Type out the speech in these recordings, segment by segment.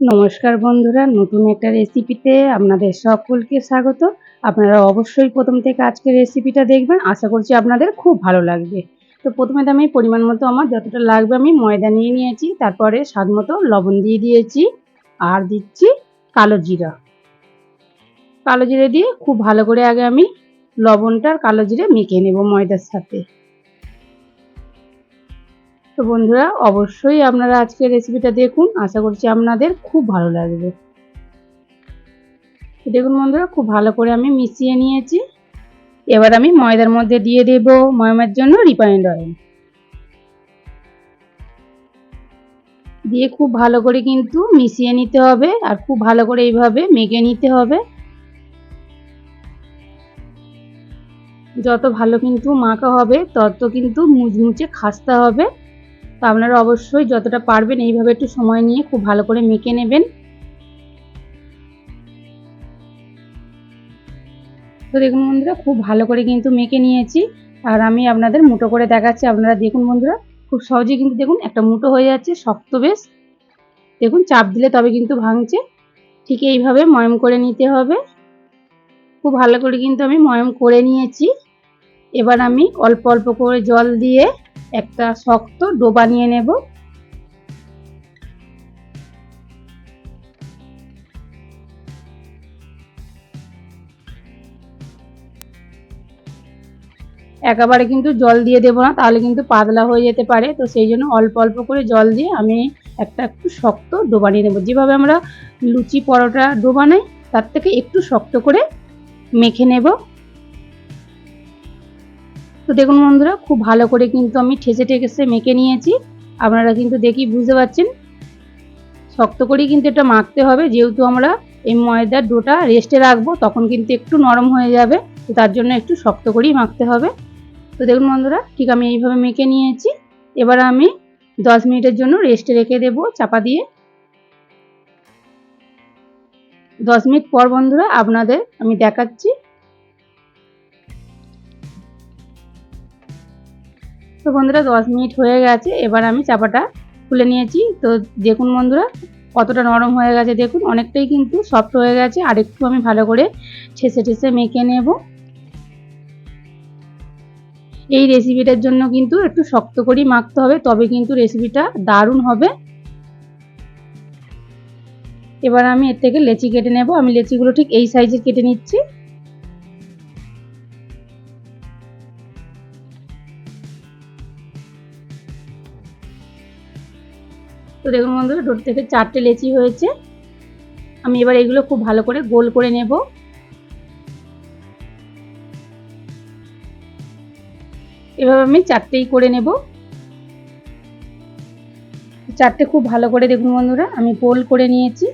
নমস্কার বন্ধুরা, নতুন একটা রেসিপিতে আপনাদের সকলকে স্বাগত। আপনারা অবশ্যই প্রথম থেকে আজকের রেসিপিটা দেখবেন, আশা করছি আপনাদের খুব ভালো লাগবে। তো প্রথমে আমি পরিমাণ মতো আমার যতটা লাগবে আমি ময়দা নিয়ে নিয়েছি, তারপরে স্বাদ মতো লবণ দিয়ে দিয়েছি, আর দিচ্ছি কালো জিরা। কালো জিরে দিয়ে খুব ভালো করে আগে আমি লবণটা আর কালো জিরে মেখে নেব ময়দার সাথে। তো বন্ধুরা, অবশ্যই আপনারা আজকের রেসিপিটা দেখুন। আশা করছি আপনাদের খুব ভালো লাগবে। দেখুন বন্ধুরা, খুব ভালো করে আমি মিশিয়ে নিয়েছি। এবার আমি ময়দার মধ্যে দিয়ে দেব ময়মার জন্য রিফাইন্ড অয়েল দিয়ে খুব ভালো করে কিন্তু মিশিয়ে নিতে হবে আর খুব ভালো করে এইভাবে মেখে নিতে হবে। যত ভালো কিন্তু মাখা হবে, তত কিন্তু মুচমুচে খাস্তা হবে। তো আপনারা অবশ্যই যতটা পারবেন এইভাবে একটু সময় নিয়ে খুব ভালো করে মেখে নেবেন। তো দেখুন বন্ধুরা, খুব ভালো করে কিন্তু মেখে নিয়েছি। আর আমি আপনাদের মুটো করে দেখাচ্ছি, আপনারা দেখুন বন্ধুরা, খুব সহজেই কিন্তু দেখুন একটা মুটো হয়ে যাচ্ছে, শক্ত বেশ। দেখুন, চাপ দিলে তবে কিন্তু ভাঙছে। ঠিক এইভাবে ময়ম করে নিতে হবে। খুব ভালো করে কিন্তু আমি ময়ম করে নিয়েছি। এবার আমি অল্প অল্প করে জল দিয়ে একটা শক্ত ডো বানিয়ে নেব। একেবারে কিন্তু জল দিয়ে দেবো না, তাহলে কিন্তু পাতলা হয়ে যেতে পারে। তো সেই জন্য অল্প অল্প করে জল দিয়ে আমি একটা একটু শক্ত ডো বানিয়ে নেব। যেভাবে আমরা লুচি পরোটা ডো বানাই, তার থেকে একটু শক্ত করে মেখে নেব। তো দেখুন বন্ধুরা, খুব ভালো করে কিন্তু আমি ঠেসে ঠেসে মেখে নিয়েছি। আপনারা কিন্তু দেখি বুঝতে পারছেন। শক্ত করেই কিন্তু এটা মাখতে হবে। যেহেতু আমরা এই ময়দার ডোটা রেস্টে রাখব, তখন কিন্তু একটু নরম হয়ে যাবে। তো তার জন্য একটু শক্ত করেই মাখতে হবে। তো দেখুন বন্ধুরা, ঠিক আমি এইভাবে মেখে নিয়েছি। এবার আমি দশ মিনিটের জন্য রেস্টে রেখে দেব চাপা দিয়ে। দশ মিনিট পর বন্ধুরা, আপনাদের আমি দেখাচ্ছি তো বন্ধুরা, দশ মিনিট হয়ে গেছে। এবার আমি চাপাটা খুলে নিয়েছি। তো দেখুন বন্ধুরা, কতটা নরম হয়ে গেছে। দেখুন, অনেকটাই কিন্তু সফট হয়ে গেছে। আর একটু আমি ভালো করে ঠেসে ঠেসে মেখে নেব। এই রেসিপিটার জন্য কিন্তু একটু শক্ত করেই মাখতে হবে। তবে কিন্তু রেসিপিটা দারুণ হবে। এবার আমি এর থেকে লেচি কেটে নেব। আমি লেচিগুলো ঠিক এই সাইজের কেটে নিচ্ছি। তো দেখুন বন্ধুরা, ডোর থেকে চারটে লেচি হয়েছে। আমি এবার এগুলো খুব ভালো করে গোল করে নেব। এভাবে আমি চারটেই করে নেব। চারটে খুব ভালো করে দেখুন বন্ধুরা, আমি গোল করে নিয়েছি।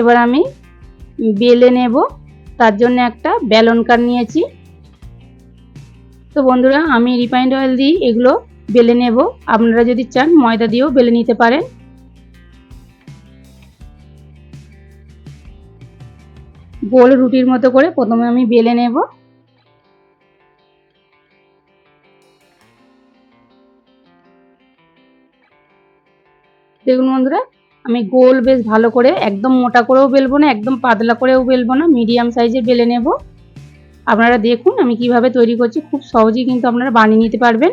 এবার আমি বেলে নেব। তার জন্য একটা ব্যালন কার নিয়েছি। তো বন্ধুরা, আমি রিফাইন্ড অয়েল দিই এগুলো বেলে নেব। আপনারা যদি চান, ময়দা দিয়েও বেলে নিতে পারেন। গোল রুটির মতো করে প্রথমে আমি বেলে নেব। দেখুন বন্ধুরা আমি গোল বেশ ভালো করে একদম মোটা করেও বেলবো না, একদম পাতলা করেও বেলবো না মিডিয়াম সাইজে বেলে নেব। আপনারা দেখুন আমি কীভাবে তৈরি করছি, খুব সহজেই কিন্তু আপনারা বানিয়ে নিতে পারবেন।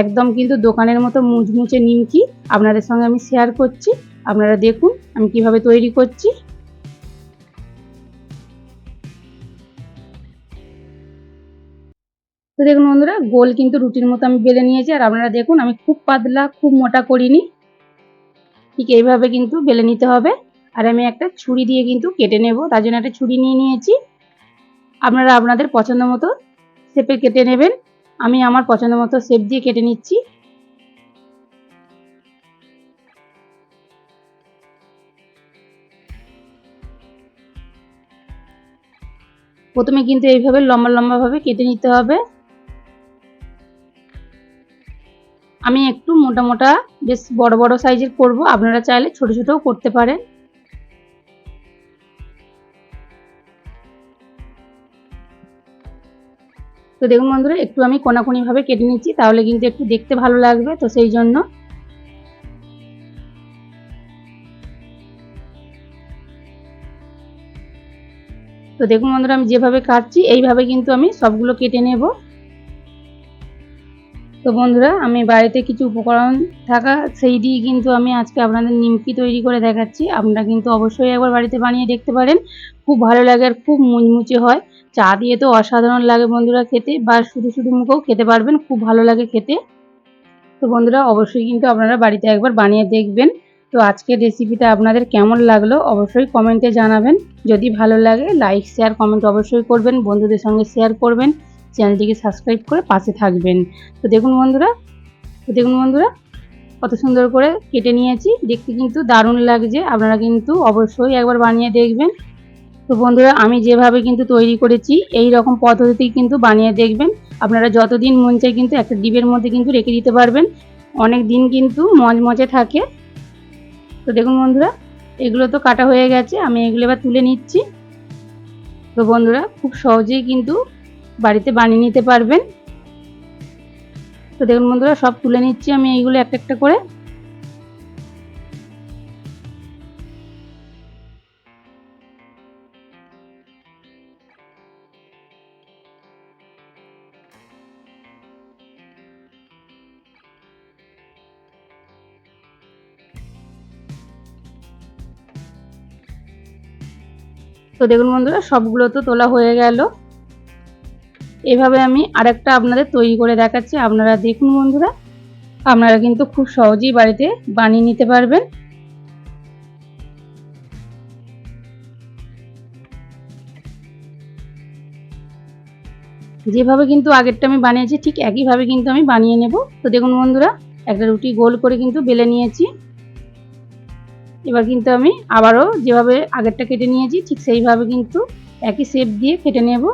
একদম কিন্তু দোকানের মতো মুচমুচে নিমকি আপনাদের সঙ্গে আমি শেয়ার করছি। আপনারা দেখুন আমি কীভাবে তৈরি করছি। তো দেখুন বন্ধুরা, গোল কিন্তু রুটির মতো আমি বেলে নিয়েছি, আর আপনারা দেখুন আমি খুব পাতলা, খুব মোটা করিনি। ঠিক এইভাবে কিন্তু বেলে নিতে হবে। আর আমি একটা ছুরি দিয়ে কিন্তু কেটে নেব। তার জন্য একটা ছুরি নিয়ে নিয়েছি। আপনারা আপনাদের পছন্দ মতো শেপে কেটে নেবেন। আমি আমার পছন্দ মতো শেপ দিয়ে কেটে নিচ্ছি। প্রথমে কিন্তু এইভাবে লম্বা লম্বাভাবে কেটে নিতে হবে। আমি একটু মোটা মোটা বেশ বড় বড় সাইজের করব। আপনারা চাইলে ছোট ছোটও করতে পারেন। তো দেখুন বন্ধুরা, একটু আমি কোনাকুনিভাবে কেটে নিচ্ছি, তাহলে কিন্তু একটু দেখতে ভালো লাগবে, তো সেই জন্য। তো দেখুন বন্ধুরা, আমি যেভাবে কাটছি, এইভাবে কিন্তু আমি সবগুলো কেটে নেব। তো বন্ধুরা, আমি বাড়িতে কিছু উপকরণ থাকা সেই দিয়ে কিন্তু আমি আজকে আপনাদের নিমকি তৈরি করে দেখাচ্ছি। আপনারা কিন্তু অবশ্যই একবার বাড়িতে বানিয়ে দেখতে পারেন। খুব ভালো লাগে আর খুব মুচমুচে হয়। চা দিয়ে তো অসাধারণ লাগে বন্ধুরা খেতে বা শুধু শুধু মুখেও খেতে পারবেন, খুব ভালো লাগে খেতে। তো বন্ধুরা, অবশ্যই কিন্তু আপনারা বাড়িতে একবার বানিয়ে দেখবেন। তো আজকের রেসিপিটা আপনাদের কেমন লাগল অবশ্যই কমেন্টে জানাবেন। যদি ভালো লাগে লাইক শেয়ার কমেন্ট অবশ্যই করবেন, বন্ধুদের সঙ্গে শেয়ার করবেন। চ্যানেলটিকে সাবস্ক্রাইব করে পাশে থাকবেন। তো দেখুন বন্ধুরা, তো দেখুন বন্ধুরা, কত সুন্দর করে কেটে নিয়েছি। দেখতে কিন্তু দারুণ লাগছে। আপনারা কিন্তু অবশ্যই একবার বানিয়ে দেখবেন। তো বন্ধুরা, আমি যেভাবে কিন্তু তৈরি করেছি, এই রকম পদ্ধতিতেই কিন্তু বানিয়ে দেখবেন। আপনারা যতদিন মন চাই কিন্তু একটা ডিবের মধ্যে কিন্তু রেখে দিতে পারবেন। অনেক দিন কিন্তু মজ মজমজে থাকে। তো দেখুন বন্ধুরা, এগুলো তো কাটা হয়ে গেছে। আমি এগুলো এবার তুলে নিচ্ছি। তো বন্ধুরা, খুব সহজেই কিন্তু বাড়িতে বানিয়ে নিতে পারবেন। তো দেখুন বন্ধুরা, সব তুলে নিচ্ছি আমি এইগুলো একটা একটা করে। তো দেখুন বন্ধুরা, সবগুলো তো তোলা হয়ে গেল। এভাবে আমি আরেকটা আপনাদের তৈরি করে দেখাচ্ছি। আপনারা দেখুন বন্ধুরা, আপনারা কিন্তু খুব সহজেই বাড়িতে বানিয়ে নিতে পারবেন। যেভাবে কিন্তু আগেরটা আমি বানিয়েছি, ঠিক একইভাবে কিন্তু আমি বানিয়ে নেব। তো দেখুন বন্ধুরা, একটা রুটি গোল করে কিন্তু বেলে নিয়েছি। এবার কিন্তু আমি আবারও যেভাবে আগেরটা কেটে নিয়েছি, ঠিক সেইভাবে কিন্তু একই শেপ দিয়ে কেটে নেব।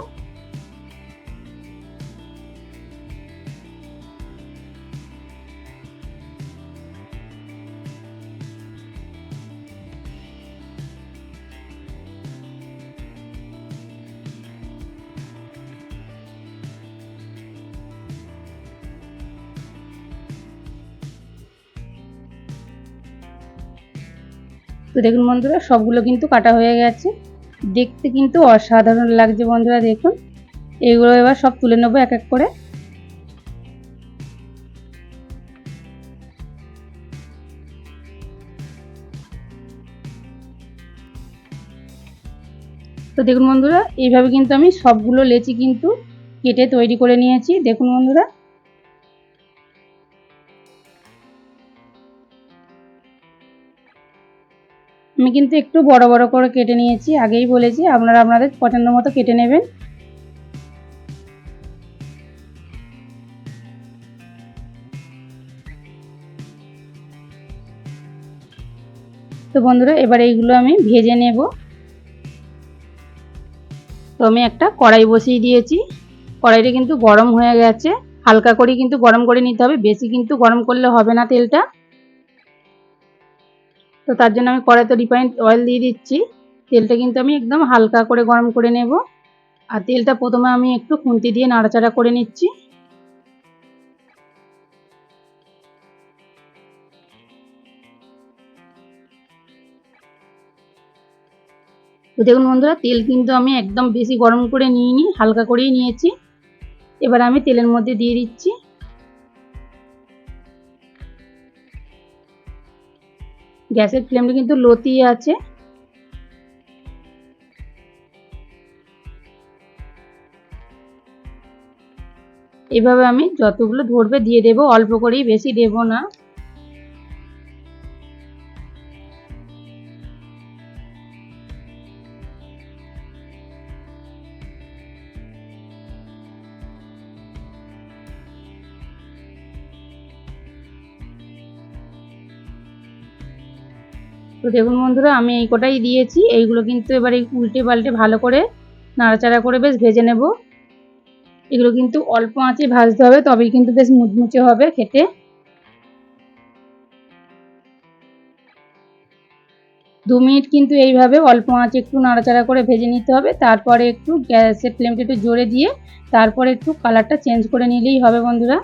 তো দেখুন বন্ধুরা, সবগুলো কিন্তু কাটা হয়ে গেছে। দেখতে কিন্তু অসাধারণ লাগছে বন্ধুরা, দেখুন। এগুলো এবার সব তুলে নেব এক এক করে। তো দেখুন বন্ধুরা, এইভাবে কিন্তু আমি সবগুলো লেচি কিন্তু কেটে তৈরি করে নিয়েছি। দেখুন বন্ধুরা আমি কিন্তু একটু বড় বড় করে কেটে নিয়েছি, আগেই বলেছি, আপনারা আপনাদের পছন্দ মতো কেটে নেবেন। তো বন্ধুরা, এবার এইগুলো আমি ভেজে নেব। তো আমি একটা কড়াই বসিয়ে দিয়েছি। কড়াইটা কিন্তু গরম হয়ে গেছে, হালকা করে কিন্তু গরম করে নিতে হবে, বেশি কিন্তু গরম করলে হবে না তেলটা। তো তার জন্য আমি কড়াইতে রিফাইন্ড অয়েল দিয়ে দিচ্ছি। তেলটা কিন্তু আমি একদম হালকা করে গরম করে নেব। আর তেলটা প্রথমে আমি একটু খুন্তি দিয়ে নাড়াচাড়া করে নিচ্ছি। তো দেখুন বন্ধুরা, তেল কিন্তু আমি একদম বেশি গরম করে নিইনি, হালকা করেই নিয়েছি। এবার আমি তেলের মধ্যে দিয়ে দিচ্ছি। গ্যাসের ফ্লেমটা কিন্তু লোতেই আছে। এভাবে আমি যতগুলো ধরবে দিয়ে দেব, অল্প করেই, বেশি দেব না। তো দেখুন বন্ধুরা, আমি এই কটাই দিয়েছি। এইগুলো কিন্তু এবার এই উল্টে পাল্টে ভালো করে নাড়াচাড়া করে বেশ ভেজে নেব। এগুলো কিন্তু অল্প আঁচে ভাজতে হবে, তবেই কিন্তু বেশ মুচমুচে হবে খেতে। দু মিনিট কিন্তু এইভাবে অল্প আঁচে একটু নাড়াচাড়া করে ভেজে নিতে হবে। তারপরে একটু গ্যাসের ফ্লেমটা একটু জোরে দিয়ে তারপরে একটু কালারটা চেঞ্জ করে নিলেই হবে বন্ধুরা।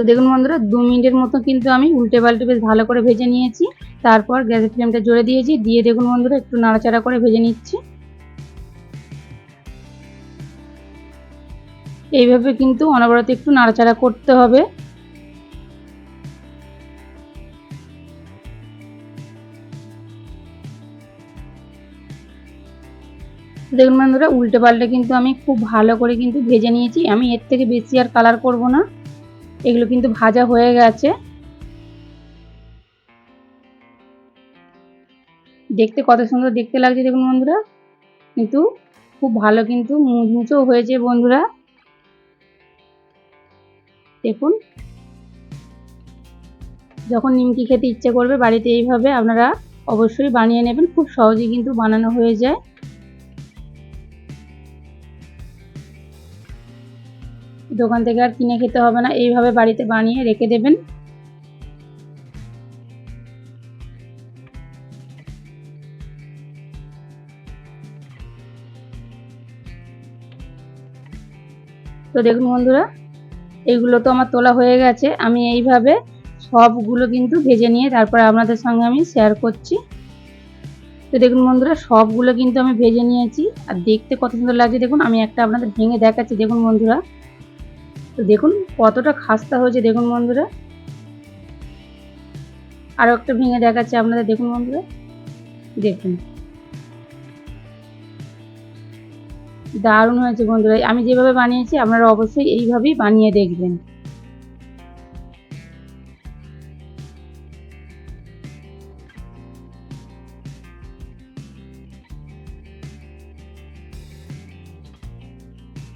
তো দেখুন বন্ধুরা, দু মিনিটের মতো কিন্তু আমি উল্টে পাল্টে বেশ ভালো করে ভেজে নিয়েছি। তারপর গ্যাসের ফ্লেমটা জোরে দিয়েছি, দিয়ে দেখুন বন্ধুরা, একটু নাড়াচাড়া করে ভেজে নিচ্ছি। এইভাবে কিন্তু অনবরত একটু নাড়াচাড়া করতে হবে। দেখুন বন্ধুরা, উল্টে পাল্টে কিন্তু আমি খুব ভালো করে কিন্তু ভেজে নিয়েছি। আমি এর থেকে বেশি আর কালার করব না। এগুলো কিন্তু ভাজা হয়ে গেছে। দেখতে কত সুন্দর দেখতে লাগছে দেখুন বন্ধুরা। কিন্তু খুব ভালো কিন্তু মুচমুচেও হয়েছে বন্ধুরা। দেখুন। যখন নিমকি খেতে ইচ্ছে করবে বাড়িতে এইভাবে আপনারা অবশ্যই বানিয়ে নেবেন। খুব সহজেই কিন্তু বানানো হয়ে যায়। দোকান থেকে আর কিনে খেতে হবে না। এইভাবে বাড়িতে বানিয়ে রেখে দেবেন। তো দেখুন বন্ধুরা এইগুলো তো আমার তোলা হয়ে গেছে। আমি এইভাবে সবগুলো কিন্তু ভেজে নিয়ে তারপরে আপনাদের সঙ্গে আমি শেয়ার করছি। তো দেখুন বন্ধুরা, সবগুলো কিন্তু আমি ভেজে নিয়েছি। আর দেখতে কত সুন্দর লাগছে। দেখুন, আমি একটা আপনাদের ভেঙে দেখাচ্ছি। দেখুন বন্ধুরা তো দেখুন কতটা খাস্তা হয়েছে, দেখুন বন্ধুরা। আরও একটা ভেঙে দেখাচ্ছে আপনাদের, দেখুন বন্ধুরা। দেখুন। দারুণ হয়েছে বন্ধুরা। আমি যেভাবে বানিয়েছি, আপনারা অবশ্যই এইভাবেই বানিয়ে দেখবেন।